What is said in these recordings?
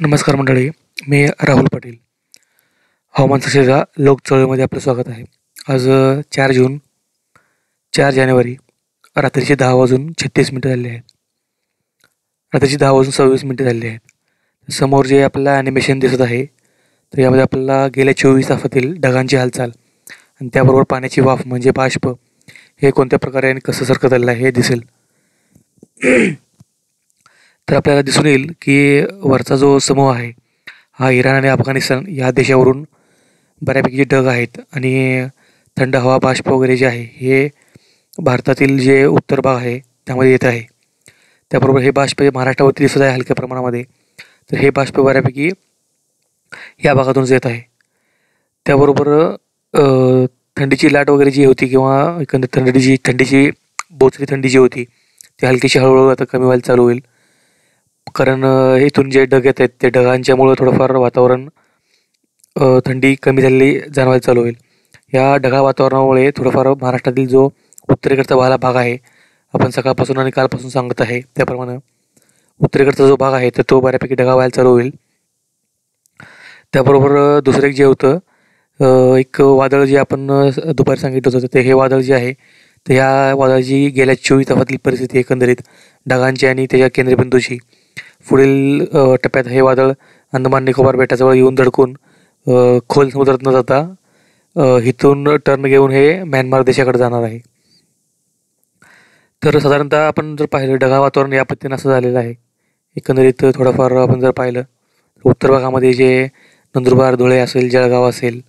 नमस्कार मंडळी मी राहुल पाटील. हवामान संशोधका लोक चळवळीमध्ये आपलं स्वागत आहे. आज चार जून चार जानेवारी रात्रीचे दहा वाजून छत्तीस मिनटं झाले आहेत. रात्रीचे दहा वाजून सव्वीस मिनटं झाले आहेत. समोर जे आपल्याला ॲनिमेशन दिसत आहे तर यामध्ये आपल्याला गेल्या चोवीस तासातील ढगांची हालचाल आणि त्याबरोबर पाण्याची वाफ म्हणजे बाष्प हे कोणत्या प्रकारे आणि कसं सरकत आलेलं आहे हे दिसेल. तर आपल्याला दिसून येईल की वरचा जो समूह आहे हा इराण आणि अफगाणिस्तान या देशावरून बऱ्यापैकी जे ढग आहेत आणि थंड हवा बाष्प वगैरे जे आहे हे भारतातील जे उत्तर भाग आहे त्यामध्ये येत आहे. त्याबरोबर हे बाष्प हे महाराष्ट्रावरती दिसत आहे हलक्या प्रमाणामध्ये तर हे बाष्प बऱ्यापैकी या भागातूनच येत आहे. त्याबरोबर थंडीची लाट वगैरे जी होती किंवा एकंदर थंडीची थंडीची बोचरी थंडी जी होती ती हलकीशी हळूहळू आता कमी व्हायला चालू होईल. कारण इथून जे ढग येत आहेत ते ढगांच्यामुळं थोडंफार वातावरण थंडी कमी झालेली जाणवायला चालू होईल. या ढगाळ वातावरणामुळे थोडंफार महाराष्ट्रातील जो उत्तरेकडचा वाला भाग आहे आपण सकाळपासून आणि कालपासून सांगत आहे त्याप्रमाणे उत्तरेकडचा जो भाग आहे तर तो बऱ्यापैकी ढगाळ व्हायला चालू होईल. त्याबरोबर दुसरं एक जे होतं एक वादळ जे आपण दुपारी सांगितलं होतं ते हे वादळ जे आहे तर ह्या वादळाची गेल्या चोवीस तासातली परिस्थिती एकंदरीत ढगांची आणि त्याच्या केंद्रबिंदूची पुढील टप्प्यात हे वादळ अंदमान निकोबार बेटाजवळ येऊन धडकून खोल समुद्रात न जाता इथून टर्न घेऊन हे म्यानमार देशाकडे जाणार आहे. तर साधारणतः आपण जर पाहिलं ढगाळ वातावरण या पद्धतीनं असं झालेलं आहे. एकंदरीत थोडंफार आपण जर पाहिलं तर उत्तर भागामध्ये जे नंदुरबार धुळे असेल जळगाव असेल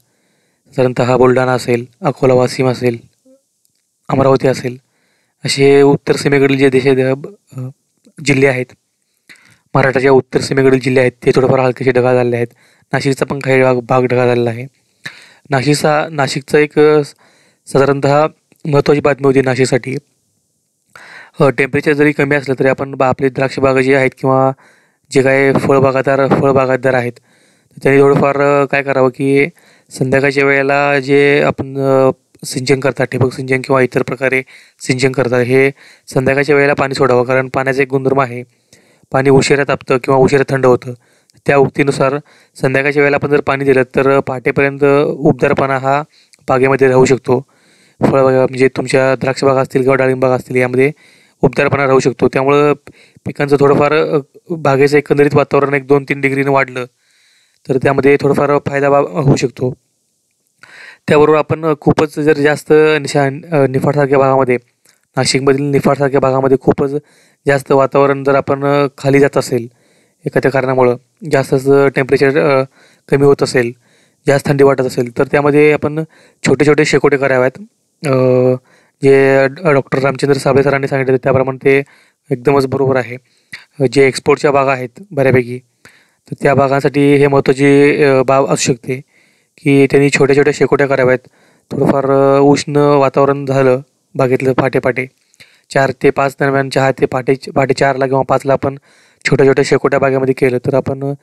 साधारणतः बुलढाणा असेल अकोला वाशिम असेल अमरावती असेल असे उत्तर सीमेकडील जे देश जिल्हे आहेत महाराष्ट्राच्या उत्तर सीमेकडील जिल्हे आहेत ते थोडेफार हलकेसे ढगाळ झाले आहेत. नाशिकचा पण काही भाग भाग ढगाळ झालेला आहे. नाशिकचा नाशिकचा एक साधारणतः महत्त्वाची बातमी होती नाशिकसाठी. टेम्परेचर जरी कमी असलं तरी आपण बा आपले द्राक्षबागं जे आहेत किंवा जे काही फळबागादार फळबागायतदार आहेत तर त्यांनी थोडंफार काय करावं की संध्याकाळच्या वेळेला जे आपण सिंचन करतात ठिबक सिंचन किंवा इतर प्रकारे सिंचन करतात हे संध्याकाळच्या वेळेला पाणी सोडावं. कारण पाण्याचा एक गुणधर्म आहे. पाणी उशिरा तापतं किंवा उशिरा थंड होतं. त्या उक्तीनुसार संध्याकाळच्या वेळेला आपण जर पाणी दिलं तर पहाटेपर्यंत उबदारपणा हा बागेमध्ये राहू शकतो. फळबागा म्हणजे तुमच्या द्राक्षबाग असतील किंवा डाळिंबाग असतील यामध्ये उबदारपणा राहू शकतो. त्यामुळं पिकांचं थोडंफार बागेचं एकंदरीत वातावरण एक दोन तीन डिग्रीनं वाढलं तर त्यामध्ये थोडाफार फायदा बा होऊ शकतो. त्याबरोबर आपण खूपच जर जास्त निशा निफाडसारख्या भागामध्ये नाशिकमधील निफाडसारख्या भागामध्ये खूपच जास्त वातावरण जर आपण खाली जात असेल एखाद्या कारणामुळं जास्तच टेम्परेचर कमी होत असेल जास्त थंडी वाटत असेल तर त्यामध्ये आपण छोटे छोटे शेकोटे कराव्यात. जे डॉक्टर रामचंद्र साबळे सरांनी सांगितले त्याप्रमाणे ते एकदमच बरोबर आहे. जे एक्सपोर्टच्या बागा आहेत बऱ्यापैकी तर त्या भागांसाठी हे महत्त्वाची बाब असू शकते की त्यांनी छोट्या छोट्या शेकोट्या कराव्यात. थोडंफार उष्ण वातावरण झालं बागेतलं फाटे फाटे चार ते पाच दरम्यान चहा ते पहाटे पहाटे चारला किंवा पाचला आपण छोट्या छोट्या शेकोट्या बागेमध्ये केलं तर आपण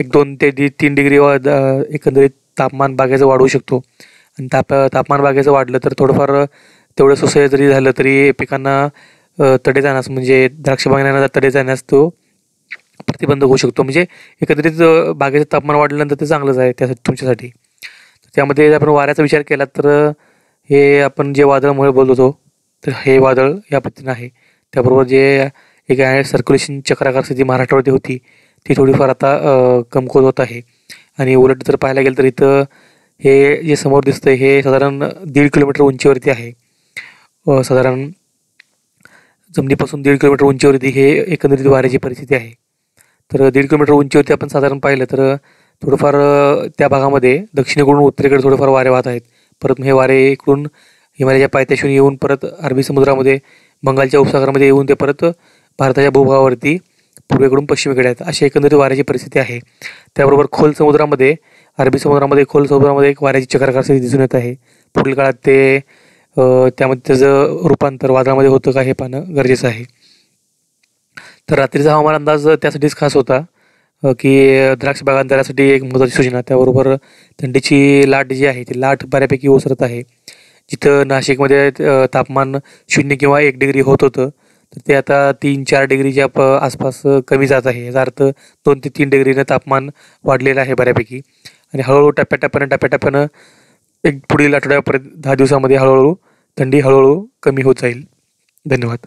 एक दोन ते दी तीन डिग्री व एकंदरीत तापमान बागेचं वाढवू शकतो. आणि ताप तापमान बागेचं वाढलं तर थोडंफार तेवढं सुसह्य जरी झालं तरी पिकांना तडे जाण्यास म्हणजे द्राक्ष बागांना तडे जाण्यास तो प्रतिबंध होऊ शकतो. म्हणजे एकंदरीत बागेचं तापमान वाढल्यानंतर ते चांगलंच आहे त्यासाठी तुमच्यासाठी. तर त्यामध्ये आपण वाऱ्याचा विचार केला तर हे आपण जे वादळामुळे बोलत होतो तर हे वादळ या पद्धतीनं आहे. त्याबरोबर जे एक आहे सर्क्युलेशन चक्राकार स्थिती महाराष्ट्रावरती होती ती थोडीफार आता अ, कमकुवत होत आहे. आणि उलट जर पाहायला गेलं तर इथं हे जे समोर दिसतं हे साधारण दीड किलोमीटर उंचीवरती आहे. साधारण जमिनीपासून दीड किलोमीटर उंचीवरती हे एकंदरीत वाऱ्याची परिस्थिती आहे. तर दीड किलोमीटर उंचीवरती आपण साधारण पाहिलं तर थोडंफार त्या भागामध्ये दक्षिणेकडून उत्तरेकडे थोडेफार वारे वाहत आहेत. परत हे वारे इकडून हिमालयाच्या पायथ्याशून येऊन परत अरबी समुद्रामध्ये बंगालच्या उपसागरामध्ये येऊन ते परत भारताच्या भूभागावरती पूर्वेकडून पश्चिमेकडे आहेत. अशी एकंदरीत वाऱ्याची परिस्थिती आहे. त्याबरोबर खोल समुद्रामध्ये अरबी समुद्रामध्ये खोल समुद्रामध्ये एक वाऱ्याची चक्राकार स्थिती दिसून येत आहे. पुढील काळात ते त्यामध्ये त्याचं रूपांतर वादळामध्ये होतं का हे पाहणं गरजेचं आहे. तर रात्रीचा हवामान अंदाज त्यासाठीच खास होता की द्राक्ष बागांतरासाठी एक महत्त्वाची सूचना. त्याबरोबर थंडीची लाट जी आहे ती लाट बऱ्यापैकी ओसरत आहे. जिथं नाशिकमध्ये तापमान शून्य किंवा एक डिग्री होत होतं तर ते आता तीन चार डिग्रीच्या प आसपास कमी जात आहे. याचा अर्थ दोन ते तीन डिग्रीनं तापमान वाढलेलं आहे बऱ्यापैकी. आणि हळूहळू टप्प्याटप्प्यानं टप्प्याटप्प्यानं एक पुढील आठवड्यापर्यंत दहा दिवसामध्ये हळूहळू थंडी हळूहळू कमी होत जाईल. धन्यवाद.